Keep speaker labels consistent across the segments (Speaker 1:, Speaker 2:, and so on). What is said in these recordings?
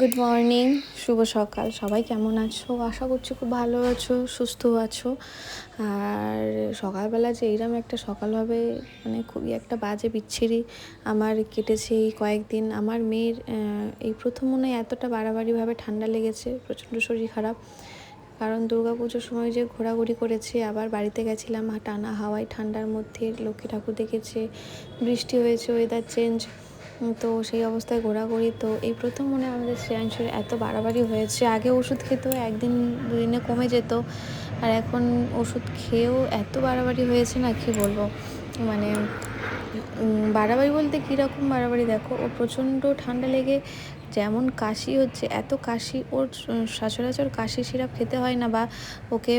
Speaker 1: Good morning শুভ সকাল। সবাই কেমন আছো? আশা করছি খুব ভালো আছো সুস্থ আছো। আর সকালবেলা যে এইরকম একটা সকাল হবে মানে খুবই একটা বাজে বিচ্ছিরি আমার কেটেছে এই কয়েকদিন। আমার মেয়ের এই প্রথম মনে হয় এতটা বাড়াবাড়িভাবে ঠান্ডা লেগেছে, প্রচণ্ড শরীর খারাপ। কারণ পুজোর সময় যে ঘোরাঘুরি করেছে, আবার বাড়িতে গেছিলাম, টানা হাওয়ায় ঠান্ডার মধ্যে, লক্ষ্মী ঠাকুর দেখেছে, বৃষ্টি হয়েছে ওয়েদার চেঞ্জ তো সেই অবস্থায় ঘোরাঘুরি, তো এই প্রথম মনে আমাদের শ্রেয়াংশের এত বাড়াবাড়ি হয়েছে। আগে ওষুধ খেতেও একদিন দুদিনে কমে যেত, আর এখন ওষুধ খেয়েও এত বাড়াবাড়ি হয়েছে না, কি বলব? মানে বাড়াবাড়ি বলতে কীরকম বাড়াবাড়ি? দেখো, ও প্রচণ্ড ঠান্ডা লেগে যেমন কাশি হচ্ছে, এত কাশি ওর সচরাচর কাশি সিরাপ খেতে হয় না বা ওকে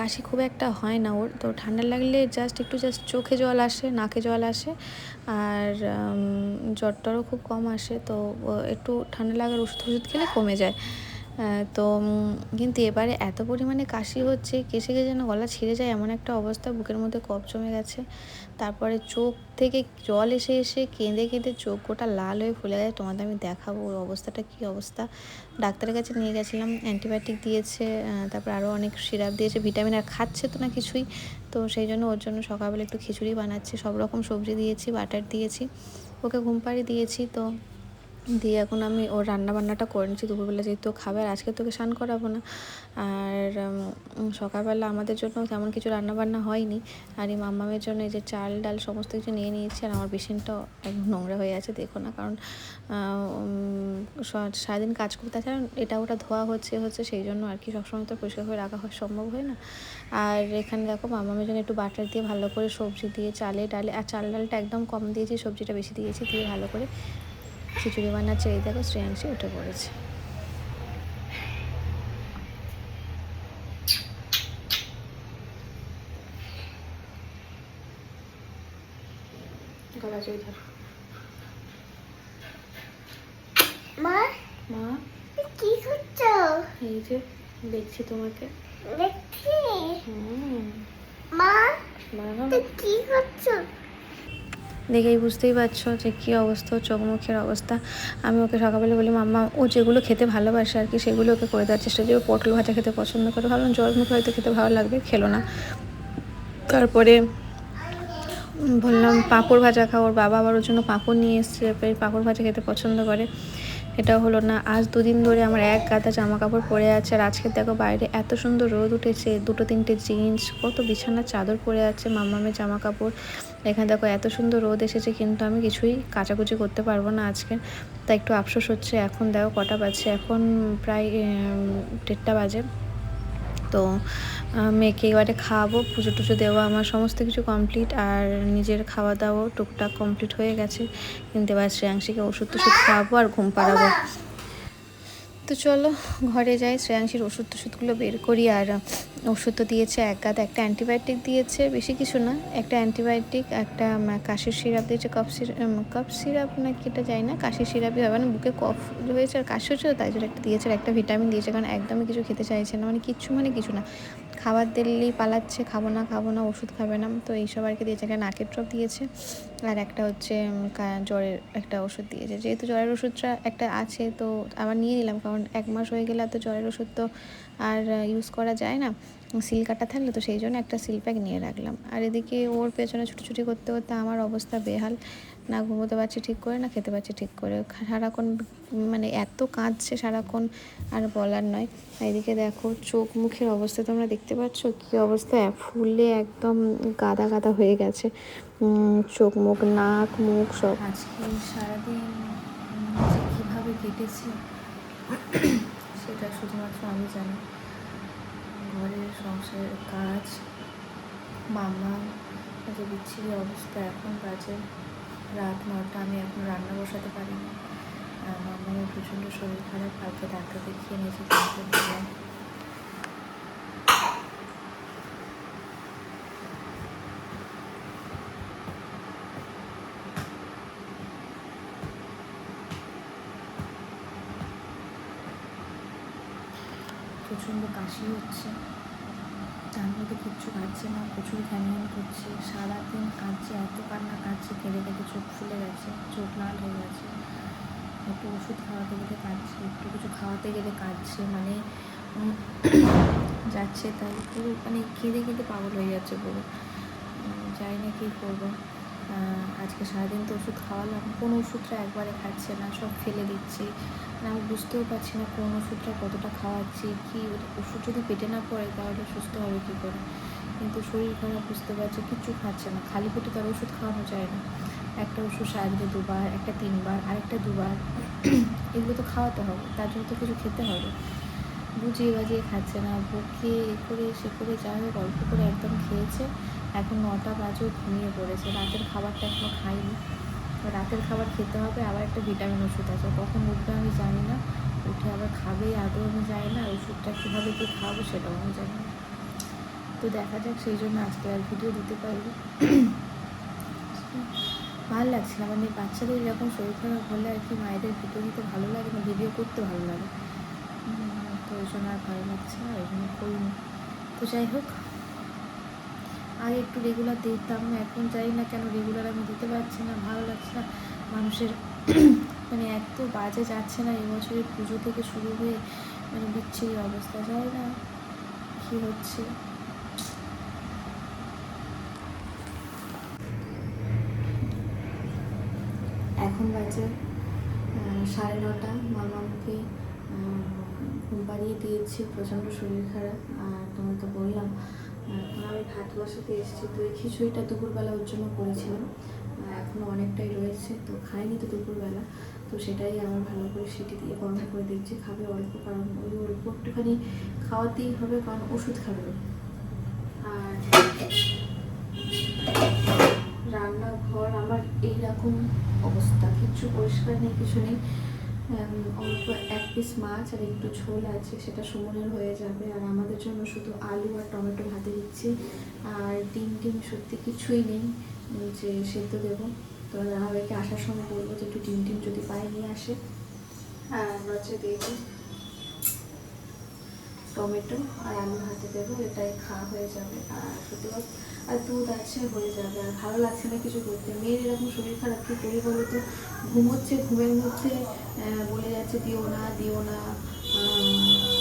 Speaker 1: কাশি খুব একটা হয় না ওর। তো ঠান্ডা লাগলে জাস্ট একটু জাস্ট চোখে জল আসে, নাকে জল আসে আর জ্বরটারও খুব কম আসে। তো একটু ঠান্ডা লাগার ওষুধ ওষুধ খেলে কমে যায়। তো কিন্তু এবারে এত পরিমাণে কাশি হচ্ছে কেসে গিয়ে যেন গলা ছিঁড়ে যায় এমন একটা অবস্থা, বুকের মধ্যে কফ জমে গেছে। তারপরে চোখ থেকে জল এসে এসে কেঁদে কেঁদে চোখ গোটা লাল হয়ে ফুলে গেছে। তোমাদের আমি দেখাবো ওর অবস্থাটা কী অবস্থা। ডাক্তারের কাছে নিয়ে গেছিলাম, অ্যান্টিবায়োটিক দিয়েছে তারপর আরও অনেক সিরাপ দিয়েছে, ভিটামিন আর খাচ্ছে তো না কিছুই। তো সেই জন্য ওর জন্য সকালবেলা একটু খিচুড়ি বানাচ্ছি, সব রকম সবজি দিয়েছি, বাটার দিয়েছি, ওকে ঘুম পাড়ি দিয়েছি, তো দিয়ে এখন আমি ওর রান্না বান্নাটা করে নিচ্ছি। দুপুরবেলা যেহেতু খাবে আর আজকে তোকে স্নান করাবো না। আর সকালবেলা আমাদের জন্য তেমন কিছু রান্না বান্না হয়নি। আর এই মাম্মামের জন্য এই যে চাল ডাল সমস্ত কিছু নিয়ে নিয়েছি আর আমার বেসিনটাও একদম নোংরা হয়ে আছে, দেখো না। কারণ সারাদিন কাজ করতে আছে এটা ওটা ধোয়া হচ্ছে হচ্ছে সেই জন্য আর কি সবসময় তো পরিষ্কার করে রাখা হয়, সম্ভব হয় না। আর এখানে দেখো মামামের জন্য একটু বাটার দিয়ে ভালো করে সবজি দিয়ে চালে ডালে, আর চাল ডালটা একদম কম দিয়েছি, সবজিটা বেশি দিয়েছি, দিয়ে ভালো করে খিচুড়ি বানাচ্ছে এই দেখো শ্রেয়াংশী উঠে পড়েছে। গলা চই ধর।
Speaker 2: মা?
Speaker 1: মা?
Speaker 2: কি করছ?
Speaker 1: এই যে দেখছি তোমাকে।
Speaker 2: দেখছি।
Speaker 1: হুম।
Speaker 2: মা? কি করছ?
Speaker 1: দেখেই বুঝতেই পারছ যে কী অবস্থা চোখ মুখের অবস্থা। আমি ওকে সকালবেলা বলি, মাম্মা, ও যেগুলো খেতে ভালোবাসে আর কি, সেগুলো ওকে করে দেওয়ার চেষ্টা যে পটল ভাজা খেতে পছন্দ করে। ভাবলাম জল মুখে হয়তো খেতে ভালো লাগবে, খেলো না। তারপরে বললাম, পাঁপড় ভাজা খাও। ওর বাবা আবার ওর জন্য পাঁপড় নিয়ে এসছে পাঁপড় ভাজা খেতে পছন্দ করে। এটা হলো না, আজ দুদিন ধরে আমার এক গাদা জামা কাপড় পরে আছে আর আজকে দেখো বাইরে এত সুন্দর রোদ উঠেছে, দুটো তিনটে জিন্স কত বিছানার চাদর পরে আছে মামামের জামা কাপড় এখানে দেখো এত সুন্দর রোদ এসেছে কিন্তু আমি কিছুই কাচাকুচি করতে পারব না আজকে। তাই একটু আফসোস হচ্ছে, এখন দেখো কটা বাজছে, এখন প্রায় দেড়টা বাজে। তো মেয়েকে এবারে খাওয়াবো, পুজো টুজো দেওয়া, আমার সমস্ত কিছু কমপ্লিট আর নিজের খাওয়া দাওয়াও টুকটাক কমপ্লিট হয়ে গেছে। কিন্তু এবার শ্রেয়াংশীকে ওষুধ টষুধ খাওয়াবো আর ঘুম পাড়াবো। তো চলো, ঘরে যাই। শ্রেয়াংশীর ওষুধ টষুধগুলো বের করি আর ওষুধ তো দিয়েছে এক গাদ। একটা অ্যান্টিবায়োটিক দিয়েছে, বেশি কিছু না। একটা অ্যান্টিবায়োটিক, একটা কাশির সিরাপ দিয়েছে। কফ সিরাপ কফ সিরাপ না কি এটা যাই না। কাশির সিরাপই হবে মানে বুকে কফ হয়েছে আর কাশি হচ্ছে তাই জন্য একটা দিয়েছে একটা ভিটামিন দিয়েছে। কারণ একদমই কিছু খেতে চাইছে না। মানে কিচ্ছু মানে কিছু না। খাবার দিলেই পালাচ্ছে, খাব না খাব না, ওষুধ খাবে না। তো এইসব আর কি দিয়েছে একটা নাকের ড্রপ দিয়েছে। আর একটা হচ্ছে জ্বরের একটা ওষুধ দিয়েছে। যেহেতু জ্বরের ওষুধটা একটা আছে, তো আবার নিয়ে নিলাম। কারণ এক মাস হয়ে গেলে তো জ্বরের ওষুধ তো আর ইউজ করা যায় না। সিল কাটা থাকলে তো সেই জন্য একটা সিল প্যাক নিয়ে রাখলাম। আর এদিকে ওর পেছনে ছুটি করতে করতে আমার অবস্থা বেহাল। না ঘুমোতে পারছি ঠিক করে, না খেতে পারছি ঠিক করে। সারাক্ষণ মানে এত কাঁদছে সারাক্ষণ আর বলার নয়। এদিকে দেখো চোখ মুখের অবস্থা তোমরা দেখতে পাচ্ছ? কী অবস্থা? ফুলে একদম গাদা গাদা হয়ে গেছে। চোখ মুখ, নাক মুখ সব। আজকে সারাদিন কীভাবে কেটেছে? সেটা শুধুমাত্র আমি জানি। ঘরের সংসারের কাজ, মামা যে বিচ্ছিরি অবস্থা, এখন বাজে। রাত নটা আমি এখন রান্না বসাতে পারি না মামার প্রচণ্ড শরীর খারাপ, কালকে ডাক্তার দেখিয়ে নিয়েছি প্রচণ্ড কাশি হচ্ছে। তার মধ্যে কিচ্ছু কাটছে না, প্রচুর ঘ্যানঘ্যান করছে। সারাদিন কাঁদছে, এত কান্না কাঁদছে কেঁদে কেঁদে চোখ ফুলে গেছে, চোখ লাল হয়ে গেছে। একটু ওষুধ খাওয়াতে গেলে কাঁদছে, একটু কিছু খাওয়াতে গেলে কাঁদছে মানে যাচ্ছে, তাই পুরো মানে কেঁদে কেঁদে পাগল হয়ে যাচ্ছে পুরো। যাই না কী করব। আজকে সারাদিন তো ওষুধ খাওয়ালাম, কোনো ওষুধটা একবারে খাচ্ছে না, সব ফেলে দিচ্ছি। মানে আমি বুঝতেও পারছি না কোন ওষুধটা কতটা খাওয়াচ্ছি, কি ওষুধ যদি পেটে না পড়ে তাহলে সুস্থ হবে কী করে? কিন্তু শরীর খারাপ, বুঝতে পারছে কিচ্ছু খাচ্ছে না, খালি পেটে তার ওষুধ খাওয়ানো যায় না। একটা ওষুধ সারাদিনে দুবার, একটা তিনবার, আরেকটা দুবার, এগুলো তো খাওয়াতে হবে, তার জন্য তো কিছু খেতে হবে। বুঝিয়ে বাজিয়ে খাচ্ছে না, বকে এ করে সে করে যাই হোক, অল্প করে একদম খেয়েছে। এখন নটা বাজেও ঘুমিয়ে পড়েছে। রাতের খাবারটা এখনও খাইনি। রাতের খাবার খেতে হবে, আবার একটা ভিটামিন ওষুধ আছে। কখন উঠবে আমি জানি না। উঠে আবার খাবে, আদৌ আমি জানি না। ওষুধটা কীভাবে কী খাব সেটাও আমি জানি না। তো দেখা যাক, সেই জন্য আজকে আর ভিডিও দিতে পারব ভালো লাগছে না। মানে বাচ্চাদের এরকম শরীর খারাপ হলে আর কি মায়েদের ভিডিও দিতে ভালো লাগে না, ভিডিও করতে ভালো লাগে। তো ওই জন্য আর ভালো লাগছে না, ওই জন্য করিনি। তো যাই হোক আগে একটু রেগুলার দিতাম এখন জানি না কেন রেগুলার আমি দিতে পারছি না, ভালো লাগছে না। মানুষের মানে এত বাজে যাচ্ছে না এবছরের পুজো থেকে শুরু হয়ে মানে বিচ্ছিরি অবস্থা যায় না কী হচ্ছে। এখন বাজে সাড়ে নটা মামাকে ঘুম পাড়িয়ে দিয়েছি, প্রচণ্ড শরীর খারাপ, আর তোমার তো বললাম এখন আমি ভাত বসাতে এসেছি তো এই খিচুড়িটা দুপুরবেলা ওর জন্য করেছিলাম। আহ, এখনও অনেকটাই রয়েছে তো খাইনি তো দুপুরবেলা। তো সেটাই আমার ভালো করে সেটি দিয়ে গরম করে দিচ্ছি খাবে অল্প কারণ ওই অল্প একটুখানি খাওয়াতেই হবে কারণ ওষুধ খাবে। আর রান্নাঘর আমার এইরকম অবস্থা কিচ্ছু পরিষ্কার নেই কিছু নেই। অল্প এক পিস মাছ আর একটু ঝোল আছে, সেটা সুমনের হয়ে যাবে। আর আমাদের জন্য শুধু আলু আর টমেটো ভাতে দিচ্ছি। আর ডিম টিম সত্যি কিছুই নেই যে সেদ্ধ দেবো। তো আমাকে আসার সময় বলব যে একটু ডিম টিম যদি পায়ে নিয়ে আসে। আর হচ্ছে দেখি। টমেটো আর আলু ভাতে দেবো, এটাই খাওয়া হয়ে যাবে। আর সত্যি আর দুধ আছে, হয়ে যাবে। আর ভালো লাগছে না কিছু করতে। মেয়ের এরকম শরীর খারাপ, কী করি বলো তো? ঘুমোচ্ছে, ঘুমের মধ্যে বলে যাচ্ছে, দিও না দিও না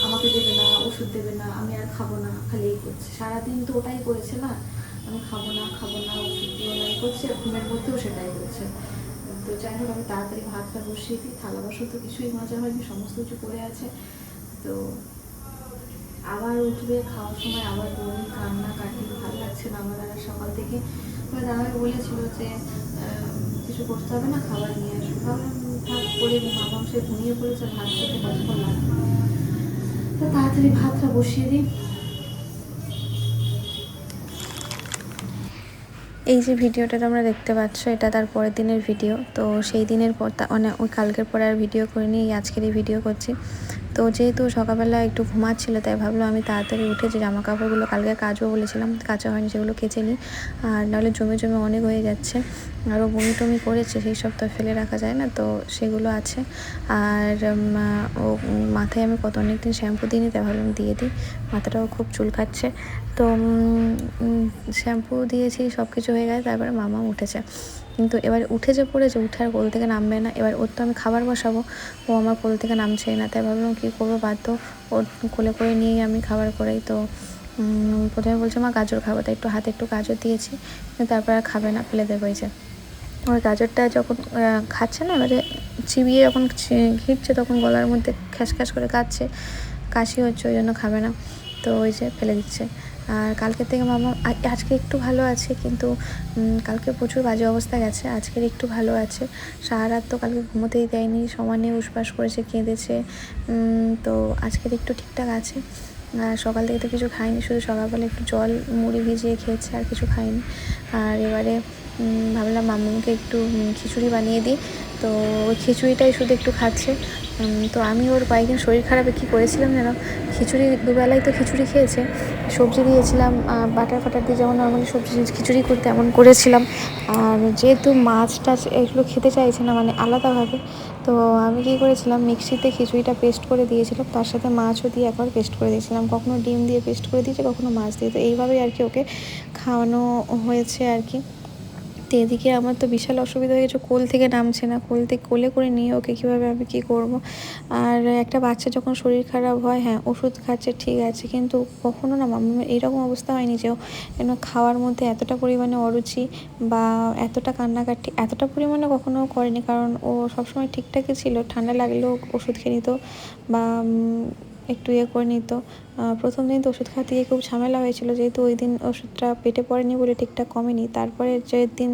Speaker 1: আমাকে দেবে না, ওষুধ দেবে না, আমি আর খাব না। খালি এই করছে। সারাদিন তো ওটাই করেছে না? আমি খাব না খাব না, ওষুধ দিও না, এই করছে। ঘুমের মধ্যেও সেটাই করছে। তো যাই হোক, আমি তাড়াতাড়ি ভাতটা বসিয়ে দিই। থালা বাসন তো কিছুই মজা হয়নি, সমস্ত কিছু পড়ে আছে। তো আবার উঠবে, খাওয়ার সময় আবার বমি কান্না, কাটি, ভালো লাগছে না আমার দাদা সকাল থেকে। এবার দাদাকে বলেছিল যে কিছু করতে হবে না, খাবার নিয়ে আসব। ভাত করে মামা সে ঘুমিয়ে পড়েছে ভাত খেতে কতক্ষণ লাগবে তো তাড়াতাড়ি ভাতটা বসিয়ে দিই। এই যে ভিডিওটা তোমরা দেখতে পাচ্ছ, এটা তার পরের দিনের ভিডিও। তো সেই দিনের পর তা মানে ওই কালকের পরে আর ভিডিও করিনি, এই আজকের এই ভিডিও করছি। তো যেহেতু সকালবেলা একটু ঘুমাচ্ছিল, তাই ভাবলো আমি তাড়াতাড়ি উঠে যে জামা কাপড়গুলো কালকে কাচবো বলেছিলাম, কাঁচা হয়নি সেগুলো কেচে নিই। আর নাহলে জমে জমে অনেক হয়ে যাচ্ছে। আরও বমি টমি করেছে, সেই সব তো ফেলে রাখা যায় না, তো সেগুলো আছে। আর ও, মাথায় আমি কত অনেক দিন শ্যাম্পু দিইনি, তাই ভাবলাম দিয়ে দিই। মাথাটাও খুব চুল খাচ্ছে তো শ্যাম্পু দিয়েছি সব কিছু হয়ে গেছে, তারপরে মামা উঠেছে। কিন্তু এবার উঠে যে পড়েছে, উঠে আর কোল থেকে নামবে না। এবার ওর তো আমি খাবার বসাবো, ও আমার কোল থেকে নামছেই না। তাই ভাবলাম কী করব? বাধ্য ওর কোলে করে নিয়েই আমি খাবার করাই। তো প্রথমে বলছে, মা, গাজর খাব। তাই একটু হাতে একটু গাজর দিয়েছি তারপর আর খাবে না, ফেলে দেবো যে। ওই গাজরটা যখন খাচ্ছে না, এবারে চিবিয়ে যখন ঘিরছে, তখন গলার মধ্যে খ্যাস খ্যাস করে কাচ্ছে কাশি হচ্ছে, ওই জন্য খাবে না। তো ওই যে ফেলে দিচ্ছে। আর কালকের থেকে মামা আজকে একটু ভালো আছে, কিন্তু কালকে প্রচুর বাজে অবস্থা গেছে, আজকের একটু ভালো আছে। সারা রাত তো কালকে ঘুমোতেই দেয়নি সমানে উসবাস করেছে, কেঁদেছে তো আজকের একটু ঠিকঠাক আছে। আর সকাল থেকে তো কিছু খাইনি, শুধু সকালবেলা একটু জল মুড়ি ভিজিয়ে খেয়েছে, আর কিছু খাইনি। আর এবারে ভাবলাম মামুকে একটু খিচুড়ি বানিয়ে দিই তো খিচুড়িটাই শুধু একটু খাচ্ছে। তো আমি ওর কয়েকদিন শরীর খারাপে কী করেছিলাম যেন খিচুড়ি দুবেলায় তো খিচুড়ি খেয়েছে। সবজি দিয়েছিলাম বাটার ফাটার দিয়ে যেমন নর্মালি সবজি খিচুড়ি করতে এমন করেছিলাম। আর যেহেতু মাছ টাছ এগুলো খেতে চাইছে না মানে আলাদাভাবে, তো আমি কী করেছিলাম, মিক্সিতে খিচুড়িটা পেস্ট করে দিয়েছিলাম। তার সাথে মাছও দিয়ে একবার পেস্ট করে দিয়েছিলাম। কখনো ডিম দিয়ে পেস্ট করে দিয়েছে, কখনো মাছ দিয়ে। তো এইভাবেই আর কি ওকে খাওয়ানো হয়েছে আর কি। তো এদিকে আমার তো বিশাল অসুবিধা হয়ে গেছে, কোল থেকে নামছে না। কোল থেকে কোলে করে নিয়ে ওকে কীভাবে আমি কী করব? আর একটা বাচ্চা যখন শরীর খারাপ হয় হ্যাঁ ওষুধ খাচ্ছে, ঠিক আছে। কিন্তু কখনো না এইরকম অবস্থা হয়নি যে যেন খাওয়ার মধ্যে এতটা পরিমাণে অরুচি বা এতটা কান্নাকাটি, এতটা পরিমাণে কখনো করেনি। কারণ ও সবসময় ঠিকঠাকই ছিল, ঠান্ডা লাগলেও ওষুধ খেয়ে নিত বা একটু ইয়ে করে নিত। প্রথম দিন তো ওষুধ খাতে গিয়ে খুব ঝামেলা হয়েছিল, যেহেতু ওই দিন ওষুধটা পেটে পড়েনি বলে ঠিকঠাক কমেনি। তারপরে যে দিন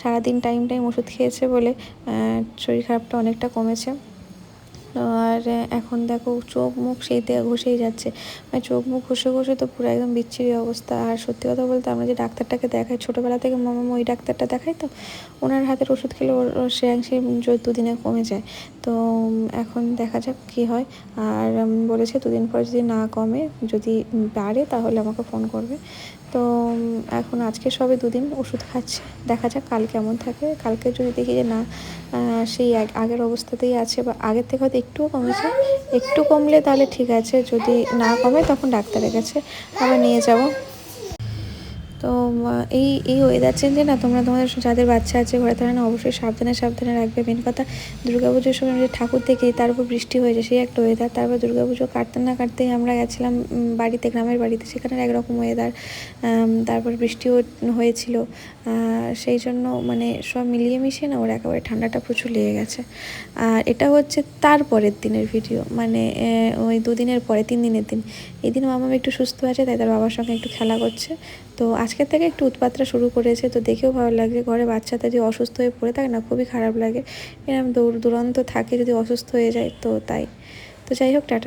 Speaker 1: সারাদিন টাইম টাইম ওষুধ খেয়েছে বলে শরীর খারাপটা অনেকটা কমেছে। আর এখন দেখো চোখ মুখ সেই ঘষেই যাচ্ছে। মানে চোখ মুখ ঘষে ঘষে তো পুরো একদম বিচ্ছিরি অবস্থা। আর সত্যি কথা বলতে আমরা যে ডাক্তারটাকে দেখাই, ছোটোবেলা থেকে মামা ওই ডাক্তারটা দেখাই তো, ওনার হাতের ওষুধ খেলে ওর ওর শ্রেয়াংশে দুদিনে কমে যায়। তো এখন দেখা যাক কী হয়। আর বলেছে দুদিন পর যদি না কমে, যদি বাড়ে তাহলে আমাকে ফোন করবে। তো এখন আজকে সবে দুদিন ওষুধ খাচ্ছে। দেখা যাক কাল কেমন থাকে। কালকে যদি দেখি যে না সেই আগের অবস্থাতেই আছে বা আগের থেকে হয়তো একটুও কমেছে। একটু কমলে তাহলে ঠিক আছে। যদি না কমে, তখন ডাক্তারের কাছে আবার নিয়ে যাব। তো এই এই ওয়েদার চেঞ্জে না তোমরা তোমাদের যাদের বাচ্চা আছে ঘরে তারা না অবশ্যই সাবধানে সাবধানে রাখবে। মেন কথা দুর্গাপুজোর সময় আমরা ঠাকুর দেখি তার উপর বৃষ্টি হয়েছে, সেই একটা ওয়েদার তারপর দুর্গাপুজো কাটতে না কাটতেই আমরা গেছিলাম বাড়িতে, গ্রামের বাড়িতে, সেখানে একরকম ওয়েদার তারপর বৃষ্টিও হয়েছিল। সেই জন্য মানে সব মিলিয়ে মিশিয়ে না ওর একেবারে ঠান্ডাটা প্রচুর লেগে গেছে। আর এটা হচ্ছে তার পরের দিনের ভিডিও মানে ওই দুদিনের পরে, তিন দিনের দিন। এই দিন মামা একটু সুস্থ আছে, তাই তার বাবার সঙ্গে একটু খেলা করছে। তো আজকের থেকে একটু উৎপাতটা শুরু করেছে, তো দেখেও ভালো লাগছে। ঘরে বাচ্চাটা যদি অসুস্থ হয়ে পড়ে থাকে না, খুবই খারাপ লাগে। এরকম দূর দূরান্ত থাকে, যদি অসুস্থ হয়ে যায়, তো তাই। তো যাই হোক, টাটা।